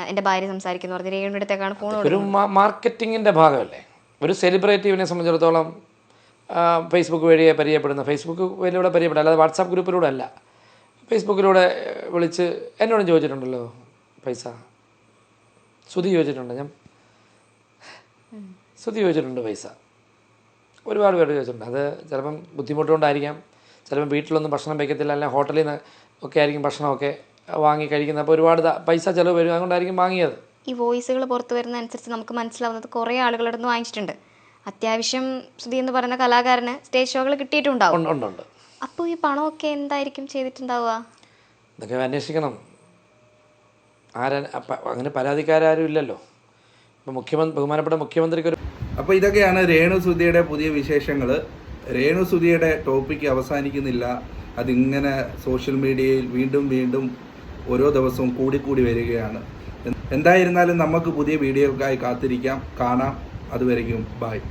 എന്റെ ഭാര്യ സംസാരിക്കുന്നു പറഞ്ഞ് രേണുവിന്റെ ഫോൺ
ഒരു മാർക്കറ്റിംഗിന്റെ ഭാഗമല്ലേ? ഒരു സെലിബ്രേറ്റീവിനെ സംബന്ധിച്ചിടത്തോളം ഫേസ്ബുക്ക് വഴിയെ പരിചയപ്പെടുന്ന ഫേസ്ബുക്ക് വഴിയിലൂടെ പരിചയപ്പെടുക അല്ലാതെ വാട്സാപ്പ് ഗ്രൂപ്പിലൂടെ അല്ല. ഫേസ്ബുക്കിലൂടെ വിളിച്ച് എന്നോടും ചോദിച്ചിട്ടുണ്ടല്ലോ പൈസ? ശ്രുതി ചോദിച്ചിട്ടുണ്ട് ഞാൻ ശ്രുതി ചോദിച്ചിട്ടുണ്ട് പൈസ. ഒരുപാട് പേര് ചോദിച്ചിട്ടുണ്ട്. അത് ചിലപ്പം ബുദ്ധിമുട്ടുകൊണ്ടായിരിക്കാം. ചിലപ്പം വീട്ടിലൊന്നും ഭക്ഷണം വയ്ക്കത്തില്ല അല്ലെങ്കിൽ ഹോട്ടലിൽ നിന്ന് ഒക്കെ ആയിരിക്കും ഭക്ഷണമൊക്കെ വാങ്ങി കഴിക്കുന്നത്. അപ്പോൾ ഒരുപാട് പൈസ ചിലവ് വരും. അതുകൊണ്ടായിരിക്കും വാങ്ങിയത്.
ഈ വോയിസുകൾ പുറത്തു വരുന്ന അനുസരിച്ച് നമുക്ക് മനസ്സിലാവുന്നത് കുറേ ആളുകളുടെ നിന്ന് വാങ്ങിച്ചിട്ടുണ്ട്. അത്യാവശ്യം ശ്രുതി എന്ന് പറയുന്ന കലാകാരന് സ്റ്റേജ് ഷോകൾ കിട്ടിയിട്ടുണ്ടാവും.
ഉണ്ട് ഉണ്ട് ഉണ്ട്.
അപ്പോൾ ഈ പണമൊക്കെ എന്തായിരിക്കും ചെയ്തിട്ടുണ്ടാവുക?
ഇതൊക്കെ അന്വേഷിക്കണം. ആരാ അങ്ങനെ പരാതിക്കാരും ഇല്ലല്ലോ. ഇപ്പം മുഖ്യമന്ത്രി ബഹുമാനപ്പെട്ട മുഖ്യമന്ത്രിക്ക് ഒരു
അപ്പോൾ ഇതൊക്കെയാണ് രേണു സുധിയുടെ പുതിയ വിശേഷങ്ങൾ. രേണു സുധിയുടെ ടോപ്പിക്ക് അവസാനിക്കുന്നില്ല. അതിങ്ങനെ സോഷ്യൽ മീഡിയയിൽ വീണ്ടും വീണ്ടും ഓരോ ദിവസവും കൂടിക്കൂടി വരികയാണ്. എന്തായിരുന്നാലും നമുക്ക് പുതിയ വീഡിയോക്കായി കാത്തിരിക്കാം. കാണാം. അതുവരെയും ബായ്